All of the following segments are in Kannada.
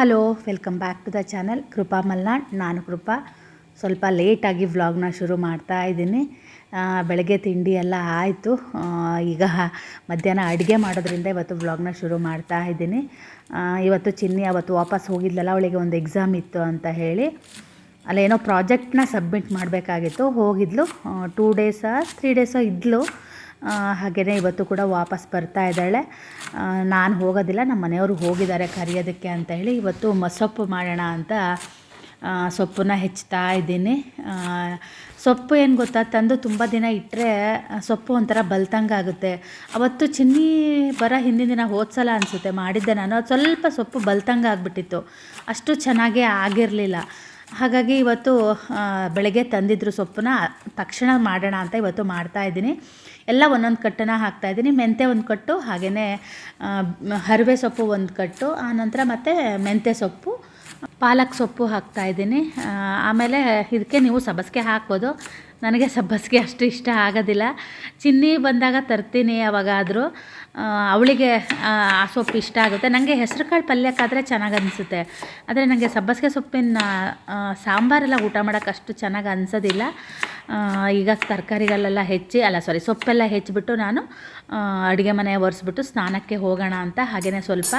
Hello, welcome back to the channel. Krupa Malnad, ನಾನು ಕೃಪಾ. ಸ್ವಲ್ಪ ಲೇಟಾಗಿ ವ್ಲಾಗ್ನ ಶುರು ಮಾಡ್ತಾ ಇದ್ದೀನಿ. ಬೆಳಗ್ಗೆ ತಿಂಡಿ ಎಲ್ಲ ಆಯಿತು. ಈಗ ಮಧ್ಯಾಹ್ನ ಅಡುಗೆ ಮಾಡೋದ್ರಿಂದ ಇವತ್ತು ವ್ಲಾಗ್ನ ಶುರು ಮಾಡ್ತಾ ಇದ್ದೀನಿ. ಇವತ್ತು ಚಿನ್ನಿ ಅವತ್ತು ವಾಪಸ್ ಹೋಗಿದ್ಲಲ್ಲ, ಅವಳಿಗೆ ಒಂದು ಎಕ್ಸಾಮ್ ಇತ್ತು ಅಂತ ಹೇಳಿ. ಅಲ್ಲೇನೋ ಪ್ರಾಜೆಕ್ಟ್ನ ಸಬ್ಮಿಟ್ ಮಾಡಬೇಕಾಗಿತ್ತು. ಹೋಗಿದ್ಲು. ಟೂ ಡೇಸ ತ್ರೀ ಡೇಸೋ ಇದ್ಲು. ಹಾಗೆಯೇ ಇವತ್ತು ಕೂಡ ವಾಪಸ್ ಬರ್ತಾ ಇದ್ದಾಳೆ. ನಾನು ಹೋಗೋದಿಲ್ಲ ನಮ್ಮ ಮನೆಯವರು ಹೋಗಿದ್ದಾರೆ ಕರಿಯೋದಕ್ಕೆ ಅಂತ ಹೇಳಿ ಇವತ್ತು ಮಸೊಪ್ಪು ಮಾಡೋಣ ಅಂತ ಸೊಪ್ಪನ್ನ ಹೆಚ್ಚುತ್ತಾ ಇದ್ದೀನಿ. ಸೊಪ್ಪು ಏನು ಗೊತ್ತಾ, ತಂದು ತುಂಬ ದಿನ ಇಟ್ಟರೆ ಸೊಪ್ಪು ಒಂಥರ ಬಲ್ತಂಗೆ ಆಗುತ್ತೆ. ಅವತ್ತು ಚಿನ್ನಿ ಬರ ಹಿಂದಿನ ದಿನ ಹೋದ್ಸಲ ಅನಿಸುತ್ತೆ, ಮಾಡಿದ್ದೆ ನಾನು ಸ್ವಲ್ಪ ಸೊಪ್ಪು ಬಲ್ತಂಗೆ ಆಗಿಬಿಟ್ಟಿತ್ತು. ಅಷ್ಟು ಚೆನ್ನಾಗೇ ಆಗಿರಲಿಲ್ಲ. ಹಾಗಾಗಿ ಇವತ್ತು ಬೆಳಗ್ಗೆ ತಂದಿದ್ರು ಸೊಪ್ಪನ್ನ ತಕ್ಷಣ ಮಾಡೋಣ ಅಂತ ಇವತ್ತು ಮಾಡ್ತಾ ಇದ್ದೀನಿ. ಎಲ್ಲ ಒಂದೊಂದು ಹಾಕ್ತಾ ಹಾಕ್ತಾಯಿದ್ದೀನಿ ಮೆಂತ್ಯ ಒಂದು ಕಟ್ಟು ಹಾಗೆಯೇ ಹರಿವೆ ಸೊಪ್ಪು ಒಂದು ಕಟ್ಟು ಆನಂತರ ಮತ್ತು ಮೆಂತ್ಯ ಸೊಪ್ಪು, ಪಾಲಕ್ ಸೊಪ್ಪು ಹಾಕ್ತಾಯಿದ್ದೀನಿ ಆಮೇಲೆ ಇದಕ್ಕೆ ನೀವು ಸಬಸಿಗೆ ಹಾಕ್ಬೋದು. ನನಗೆ ಸಬ್ಬಸಿಗೆ ಅಷ್ಟು ಇಷ್ಟ ಆಗೋದಿಲ್ಲ. ಚಿನ್ನಿ ಬಂದಾಗ ತರ್ತೀನಿ ಯಾವಾಗಾದರೂ ಅವಳಿಗೆ, ಆ ಸೊಪ್ಪು ಇಷ್ಟ ಆಗುತ್ತೆ. ನನಗೆ ಹೆಸ್ರು ಕಾಳು ಪಲ್ಯಕ್ಕಾದರೆ ಚೆನ್ನಾಗಿ ಅನಿಸುತ್ತೆ. ಆದರೆ ನನಗೆ ಸಬ್ಬಸಿಗೆ ಸೊಪ್ಪಿನ ಸಾಂಬಾರೆಲ್ಲ ಊಟ ಮಾಡೋಕ್ಕೆ ಅಷ್ಟು ಚೆನ್ನಾಗಿ ಅನಿಸೋದಿಲ್ಲ. ಈಗ ತರಕಾರಿಗಳೆಲ್ಲ ಹೆಚ್ಚಿ, ಅಲ್ಲ ಸಾರಿ ಸೊಪ್ಪೆಲ್ಲ ಹೆಚ್ಚಿಬಿಟ್ಟು ನಾನು ಅಡುಗೆ ಮನೆ ಒರೆಸ್ಬಿಟ್ಟು ಸ್ನಾನಕ್ಕೆ ಹೋಗೋಣ ಅಂತ ಹಾಗೆಯೇ ಸ್ವಲ್ಪ